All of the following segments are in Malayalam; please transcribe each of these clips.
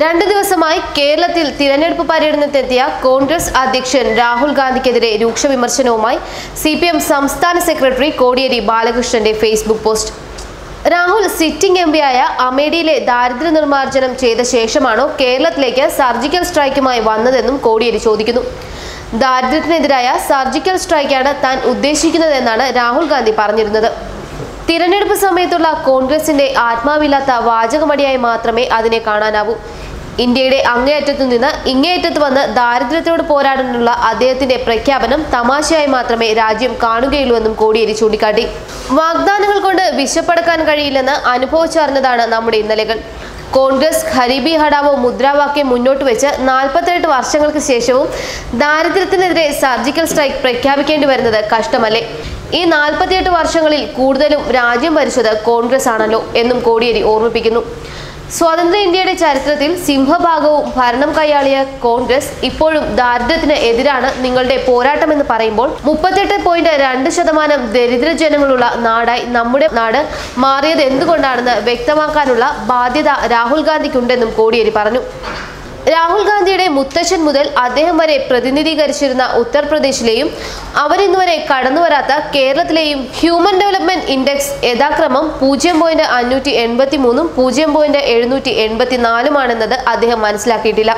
രണ്ടു ദിവസമായി കേരളത്തിൽ തിരഞ്ഞെടുപ്പ് പര്യടനത്തെത്തിയ കോൺഗ്രസ് അധ്യക്ഷൻ രാഹുൽ ഗാന്ധിക്കെതിരെ രൂക്ഷ വിമർശനവുമായി സി പി എം സംസ്ഥാന സെക്രട്ടറി കോടിയേരി ബാലകൃഷ്ണന്റെ Facebook post. Rahul sitting M പിയായ അമേഠിയിലെ ദാരിദ്ര്യ നിർമ്മാർജനം ചെയ്ത ശേഷമാണോ കേരളത്തിലേക്ക് സർജിക്കൽ സ്ട്രൈക്കുമായി വന്നതെന്നും കോടിയേരി ചോദിക്കുന്നു. ദാരിദ്ര്യത്തിനെതിരായ സർജിക്കൽ സ്ട്രൈക്കാണ് താൻ ഉദ്ദേശിക്കുന്നതെന്നാണ് രാഹുൽ ഗാന്ധി പറഞ്ഞിരുന്നത്. തിരഞ്ഞെടുപ്പ് സമയത്തുള്ള കോൺഗ്രസിന്റെ ആത്മാവില്ലാത്ത വാചകമടിയായി മാത്രമേ അതിനെ കാണാനാവൂ. ഇന്ത്യയുടെ അങ്ങേയറ്റത്തു നിന്ന് ഇങ്ങേയറ്റത്ത് വന്ന് ദാരിദ്ര്യത്തോട് പോരാടാനുള്ള അദ്ദേഹത്തിന്റെ പ്രഖ്യാപനം തമാശയായി മാത്രമേ രാജ്യം കാണുകയുള്ളൂവെന്നും കോടിയേരി ചൂണ്ടിക്കാട്ടി. വാഗ്ദാനങ്ങൾ കൊണ്ട് വിശപ്പടക്കാൻ കഴിയില്ലെന്ന് അനുഭവിച്ചറിഞ്ഞതാണ് നമ്മുടെ ഇന്നലകൾ. കോൺഗ്രസ് ഹരിബി ഹടാവോ മുദ്രാവാക്യം മുന്നോട്ട് വെച്ച് നാൽപ്പത്തെട്ട് വർഷങ്ങൾക്ക് ശേഷവും ദാരിദ്ര്യത്തിനെതിരെ സർജിക്കൽ സ്ട്രൈക്ക് പ്രഖ്യാപിക്കേണ്ടി വരുന്നത് കഷ്ടമല്ലേ? ഈ നാൽപ്പത്തിയെട്ട് വർഷങ്ങളിൽ കൂടുതലും രാജ്യം ഭരിച്ചത് കോൺഗ്രസ് ആണല്ലോ എന്നും കോടിയേരി ഓർമ്മിപ്പിക്കുന്നു. സ്വതന്ത്ര ഇന്ത്യയുടെ ചരിത്രത്തിൽ സിംഹഭാഗവും ഭരണം കൈയാളിയ കോൺഗ്രസ് ഇപ്പോഴും ദാരിദ്ര്യത്തിന് എതിരാണ് നിങ്ങളുടെ പോരാട്ടമെന്ന് പറയുമ്പോൾ മുപ്പത്തെട്ട് പോയിന്റ് രണ്ട് ശതമാനം ദരിദ്ര ജനങ്ങളുള്ള നാടായി നമ്മുടെ നാട് മാറിയത് എന്തുകൊണ്ടാണെന്ന് വ്യക്തമാക്കാനുള്ള ബാധ്യത രാഹുൽ ഗാന്ധിക്കുണ്ടെന്നും കോടിയേരി പറഞ്ഞു. രാഹുൽ ഗാന്ധിയുടെ മുത്തച്ഛൻ മുതൽ അദ്ദേഹം വരെ പ്രതിനിധീകരിച്ചിരുന്ന ഉത്തർപ്രദേശിലെയും അവരിന്നുവരെ കടന്നുവരാത്ത കേരളത്തിലെയും ഹ്യൂമൻ ഡെവലപ്മെന്റ് ഇൻഡെക്സ് യഥാക്രമം പൂജ്യം പോയിന്റ് അഞ്ഞൂറ്റി എൺപത്തി മൂന്നും പൂജ്യം പോയിന്റ് എഴുന്നൂറ്റി എൺപത്തി നാലുമാണെന്നത് അദ്ദേഹം മനസ്സിലാക്കിയിട്ടില്ല.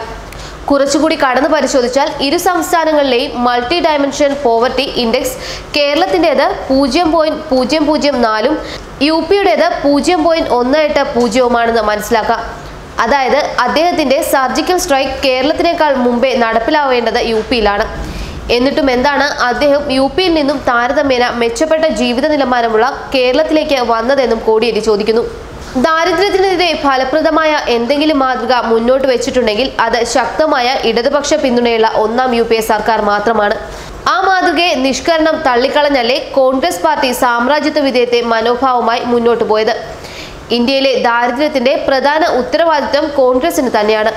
കുറച്ചുകൂടി കടന്നു പരിശോധിച്ചാൽ ഇരു സംസ്ഥാനങ്ങളിലെയും മൾട്ടി ഡയമെൻഷൻ പോവർട്ടി ഇൻഡെക്സ് കേരളത്തിന്റെത് പൂജ്യം പോയിന്റ് പൂജ്യം പൂജ്യം നാലും യു പിയുടേത് പൂജ്യം പോയിന്റ് ഒന്ന് എട്ട് പൂജ്യവുമാണെന്ന് മനസ്സിലാക്കാം. അതായത് അദ്ദേഹത്തിന്റെ സർജിക്കൽ സ്ട്രൈക്ക് കേരളത്തിനേക്കാൾ മുമ്പേ നടപ്പിലാവേണ്ടത് യു പിയിലാണ്. എന്നിട്ടും എന്താണ് അദ്ദേഹം യു പിയിൽ നിന്നും താരതമ്യേന മെച്ചപ്പെട്ട ജീവിത നിലവാരമുള്ള കേരളത്തിലേക്ക് വന്നതെന്നും കോടിയേരി ചോദിക്കുന്നു. ദാരിദ്ര്യത്തിനെതിരെ ഫലപ്രദമായ എന്തെങ്കിലും മാതൃക മുന്നോട്ട് വെച്ചിട്ടുണ്ടെങ്കിൽ അത് ശക്തമായ ഇടതുപക്ഷ പിന്തുണയുള്ള ഒന്നാം യു സർക്കാർ മാത്രമാണ്. ആ മാതൃകയെ നിഷ്കരണം തള്ളിക്കളഞ്ഞല്ലേ കോൺഗ്രസ് പാർട്ടി സാമ്രാജ്യത്വ വിധേയത്തെ മനോഭാവമായി മുന്നോട്ട് പോയത്? ഇന്ത്യയിലെ ദാരിദ്ര്യത്തിന്റെ പ്രധാന ഉത്തരവാദിത്വം കോൺഗ്രസിന് തന്നെയാണ്.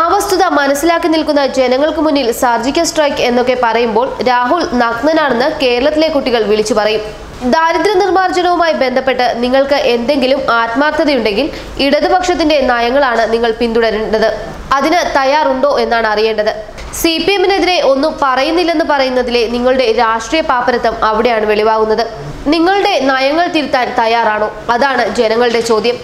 ആ വസ്തുത മനസ്സിലാക്കി നിൽക്കുന്ന ജനങ്ങൾക്ക് മുന്നിൽ സർജിക്കൽ സ്ട്രൈക്ക് എന്നൊക്കെ പറയുമ്പോൾ രാഹുൽ നഗ്നനാണെന്ന് കേരളത്തിലെ കുട്ടികൾ വിളിച്ചു പറയും. ദാരിദ്ര്യ നിർമ്മാർജനവുമായി ബന്ധപ്പെട്ട് നിങ്ങൾക്ക് എന്തെങ്കിലും ആത്മാർത്ഥതയുണ്ടെങ്കിൽ ഇടതുപക്ഷത്തിന്റെ നയങ്ങളാണ് നിങ്ങൾ പിന്തുടരേണ്ടത്. അതിന് തയ്യാറുണ്ടോ എന്നാണ് അറിയേണ്ടത്. സി പി എമ്മിനെതിരെ ഒന്നും പറയുന്നില്ലെന്ന് പറയുന്നതിലെ നിങ്ങളുടെ രാഷ്ട്രീയ പാപ്പരത്വം അവിടെയാണ് വെളിവാകുന്നത്. നിങ്ങളുടെ നയങ്ങൾ തിരുത്താൻ തയ്യാറാണോ? അതാണ് ജനങ്ങളുടെ ചോദ്യം.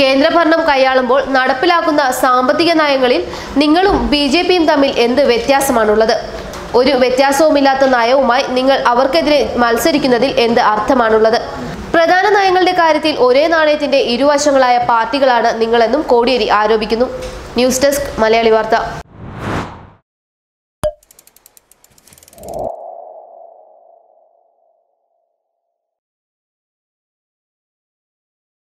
കേന്ദ്രഭരണം കൈയാളുമ്പോൾ നടപ്പിലാക്കുന്ന സാമ്പത്തിക നയങ്ങളിൽ നിങ്ങളും ബി ജെ പിയും തമ്മിൽ എന്ത് വ്യത്യാസമാണുള്ളത്? ഒരു വ്യത്യാസവുമില്ലാത്ത നയവുമായി നിങ്ങൾ അവർക്കെതിരെ മത്സരിക്കുന്നതിൽ എന്ത് അർത്ഥമാണുള്ളത്? പ്രധാന നയങ്ങളുടെ കാര്യത്തിൽ ഒരേ നാണയത്തിന്റെ ഇരുവശങ്ങളായ പാർട്ടികളാണ് നിങ്ങളെന്നും കോടിയേരി ആരോപിക്കുന്നു. ന്യൂസ് ഡെസ്ക് മലയാളി വാർത്ത.